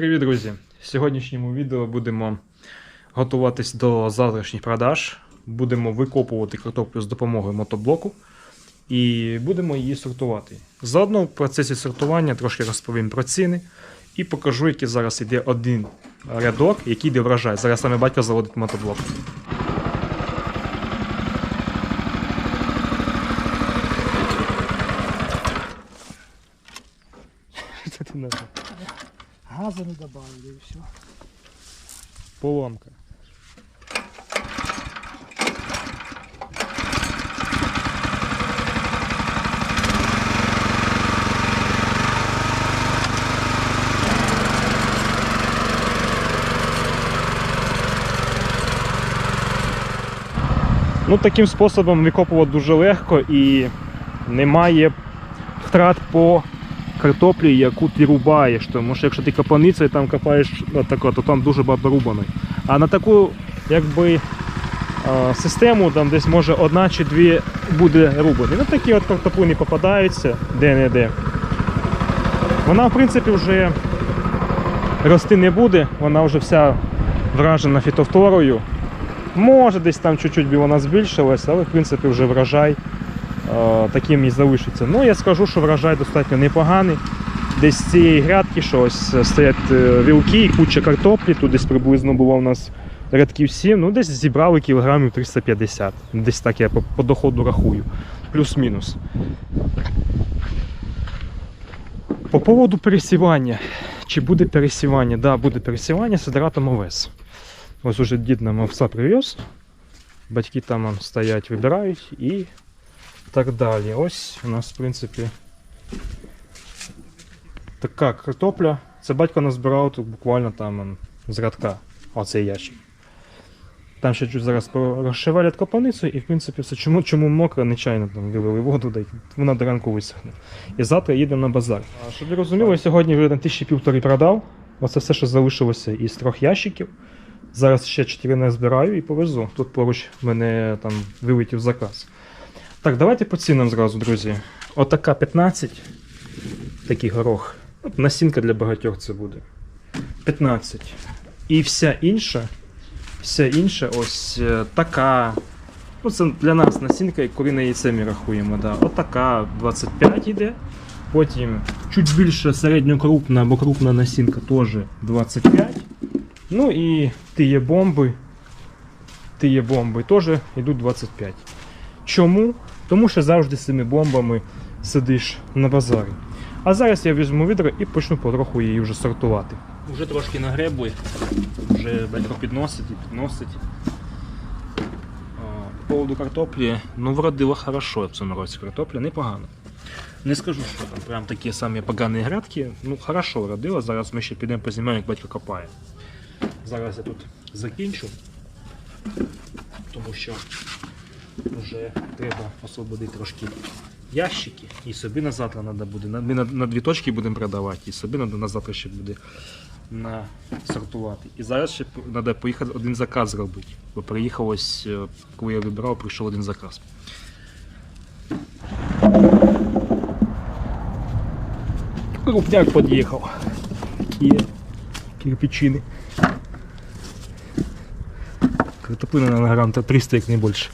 привіт, друзі! В сьогоднішньому відео будемо готуватись до завтрашніх продаж. Будемо викопувати картоплю з допомогою мотоблоку і будемо її сортувати. Заодно в процесі сортування трошки розповім про ціни і покажу, який зараз йде один рядок, який йде врожай. Зараз саме батько заводить мотоблок. Це ти нахуй? Газа не добавили и все. Поломка. Ну, таким способом викопувати дуже легко і немає втрат по картоплі, яку ти рубаєш. Тому що якщо ти капаницею там копаєш отако, то там дуже багато рубаної. А на таку якби, е, систему там десь може одна чи дві буде рубані. Ну такі от картоплини попадаються де-не-де. Вона, в принципі, вже рости не буде, вона вже вся вражена фітофторою. Може, десь там чуть-чуть вона збільшилась, але в принципі вже врожай е, таким і залишиться. Ну, я скажу, що врожай достатньо непоганий. Десь з цієї грядки що ось е, стоять е, вілки і куча картоплі. Тут десь приблизно було у нас рядків 7, ну десь зібрали кілограмів 350. Десь так я по, по доходу рахую. Плюс-мінус. По поводу пересівання. Чи буде пересівання? Так, да, буде пересівання сидратом овес. Ось уже дід нам овса привез. Батьки там стоять, вибирають і так далі. Ось у нас, в принципі, така картопля. Це батько назбирав тут буквально там з рядка. Оцей ящик. Там ще чуть зараз розшивалять копаницю і в принципі все. Чому, чому мокро, нечайно там вилили воду, дай, вона до ранку висохне. І завтра їдемо на базар. А щоб ви розуміли, сьогодні вже на тисячі півтори продав. Оце все, що залишилося із трьох ящиків. Зараз ще 4 не збираю і повезу. Тут поруч мене там вилетів заказ. Так, давайте по цінам зразу, друзі. Отака 15. Такий горох. От Насінка для багатьох це буде. 15. І вся інша. Вся інша ось е, така. Ну, це для нас насінка і курине яйце ми рахуємо. Да. Отака 25 іде. Потім чуть більше середньокрупна або крупна насінка теж 25. Ну і тіє бомби. Тіє бомби теж йдуть 25. Чому? Тому що завжди з цими бомбами сидиш на базарі. А зараз я візьму відро і почну потроху її вже сортувати. Уже трошки нагребли, вже батько підносить і підносить. По поводу картоплі, ну вродила хорошо в цьому році картопля, непогано. Не скажу, що там прям такі самі погані грядки, ну хорошо вродила. Зараз ми ще підемо познімаємо, як батько копає. Зараз я тут закінчу, тому що вже треба освободити трошки ящики і собі на завтра треба буде. Ми на, на дві точки будемо продавати, і собі на, завтра ще буде на сортувати. І зараз ще треба поїхати один заказ зробити. Бо приїхав ось, е, коли я вибирав, прийшов один заказ. Крупняк під'їхав. Є кирпичины. Картоплина на грамм 300, як не більше.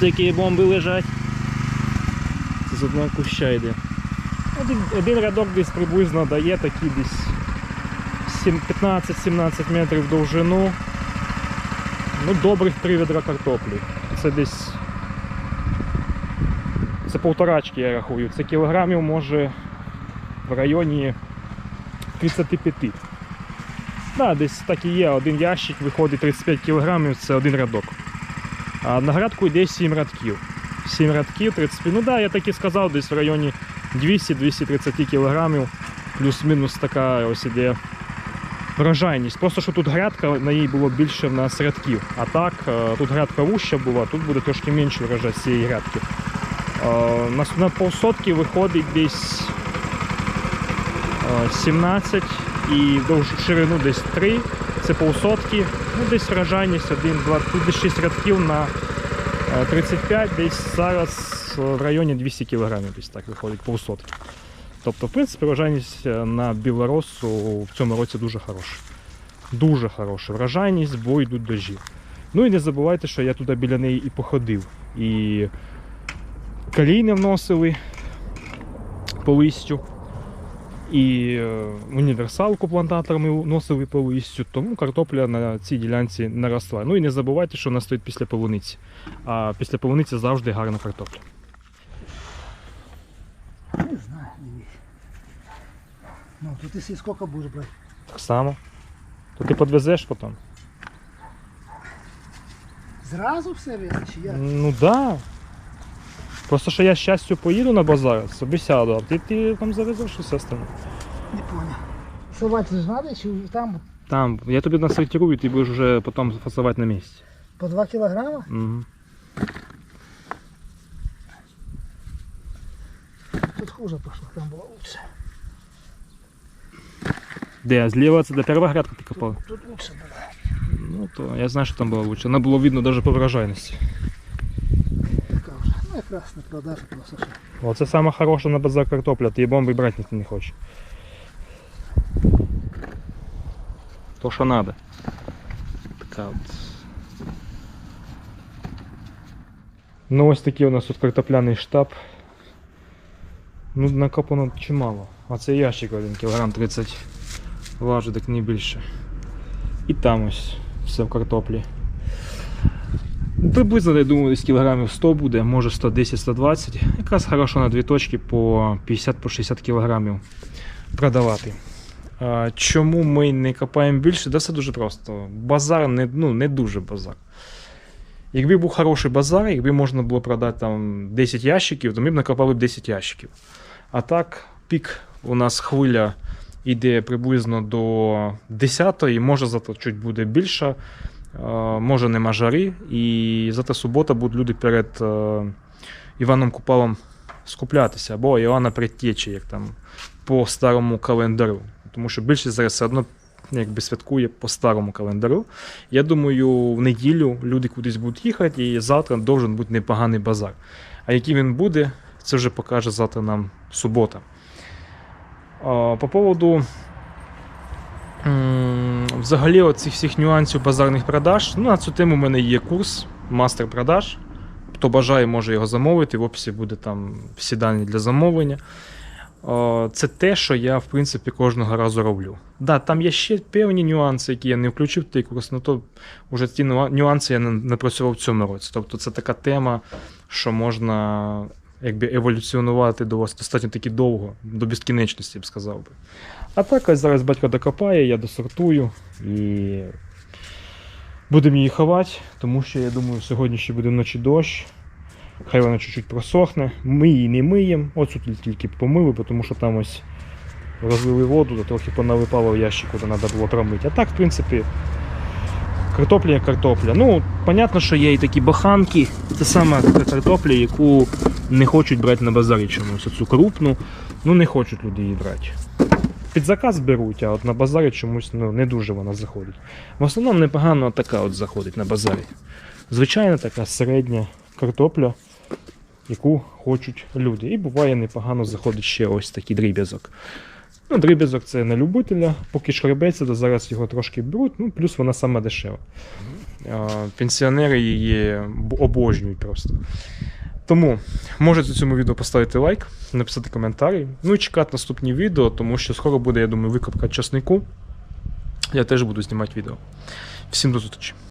Бачите, бомби лежать. Це з одного куща йде. Один, один рядок десь приблизно дає такі десь 15-17 метрів довжину. Ну, добрих три відра картоплі. Це десь. Це полторачки я рахую. Це кілограмів може в районі 35. Да, десь так і є. Один ящик виходить 35 кілограмів, це один рядок. На градку йде 7 рядків. 7 рядків, 35. Ну так, да, я так і сказав, десь в районі 200-230 кілограмів, плюс-мінус така ось іде врожайність. Просто що тут грядка, на ній було більше в нас рядків. А так, е, тут грядка вуща була, тут буде трошки менше врожай з цієї грядки. Е, На, полсотки виходить десь е, 17 і довж ширину десь 3. Це полсотки. Ну, десь вражайність 1, 2, тут десь 6 рядків на е, 35, десь зараз е, в районі 200 кг десь так виходить полсотки. Тобто, в принципі, врожайність е, на білоросу в цьому році дуже хороша. Дуже хороша врожайність, бо йдуть дожі. Ну і не забувайте, що я туди біля неї і походив. І калійни вносили по листю, і е, універсалку плантаторами вносили по листю, тому картопля на цій ділянці не росла. Ну і не забувайте, що вона стоїть після полуниці. А після полуниці завжди гарна картопля. Не знаю. Ну, то ти скільки будеш брати? Так само. То ти підвезеш потім. Зразу все везеш, як? Ну да. Просто що я з щастю поїду на базар, собі сяду, а ти, ти там завезеш і все остальне. Не понял. Совать ж надо, чи там Там, я тобі насортирую, ти будеш вже потім фасувати на місці. по 2 кілограма? Угу. Тут хуже пошло, там було лучше. Де, зліва це де перша грядка ти копав? Тут, тут лучше було. Ну то я знаю, що там було лучше. Вона було видно навіть по врожайності. Така вже. Ну якраз на продажу просто що. Оце саме хороше на базар картопля, ти її бомби брати ніхто не хоче. То, що треба. Така от. Ну ось такий у нас тут картопляний штаб. Ну, накопано чимало. А це ящик один кілограм 30 важить, так не більше. І там ось все в картоплі. Приблизно, я думаю, десь кілограмів 100 буде, може 110-120. Якраз хорошо на дві точки по 50-60 кілограмів продавати. Чому ми не копаємо більше? Да все дуже просто. Базар не, ну, не дуже базар. Якби був хороший базар, якби можна було продати там 10 ящиків, то ми б накопали б 10 ящиків. А так, пік у нас хвиля йде приблизно до 10 може зато чуть буде більше. Може нема жари, і зате субота будуть люди перед е, Іваном Купалом скуплятися, або Іоанна Предтечі, як там по старому календарю. Тому що більшість зараз все одно якби святкує по старому календарю. Я думаю, в неділю люди кудись будуть їхати, і завтра должен бути непоганий базар. А який він буде, це вже покаже завтра нам субота. По поводу взагалі оцих всіх нюансів базарних продаж. Ну, на цю тему в мене є курс мастер продаж. Хто бажає, може його замовити. В описі буде там всі дані для замовлення. Це те, що я в принципі кожного разу роблю. Да, там є ще певні нюанси, які я не включив в той курс, але то вже ті нюанси я не напрацював в цьому році. Тобто це така тема, що можна якби еволюціонувати до вас достатньо таки довго, до безкінечності, я б сказав би. А так ось зараз батько докопає, я досортую і будемо її ховати, тому що я думаю, сьогодні ще буде вночі дощ. Хай вона чуть-чуть просохне. Ми її не миємо. Оцю тільки- помили, тому що там ось розлили воду, то трохи понавипало в ящику, де треба було промити. А так, в принципі, картопля як картопля. Ну, понятно, що є і такі баханки. Це саме картопля, яку не хочуть брати на базарі чомусь. Оцю крупну, ну не хочуть люди її брати. Під заказ беруть, а от на базарі чомусь ну, не дуже вона заходить. В основному непогано така от заходить на базарі. Звичайна така середня картопля, яку хочуть люди. І буває непогано заходить ще ось такий дріб'язок. Ну, дріб'язок це на любителя, поки шкребеться, то зараз його трошки беруть, ну плюс вона сама дешева. Пенсіонери її обожнюють просто. Тому можете цьому відео поставити лайк, написати коментарі, ну і чекати наступні відео, тому що скоро буде, я думаю, викопка часнику. Я теж буду знімати відео. Всім до зустрічі!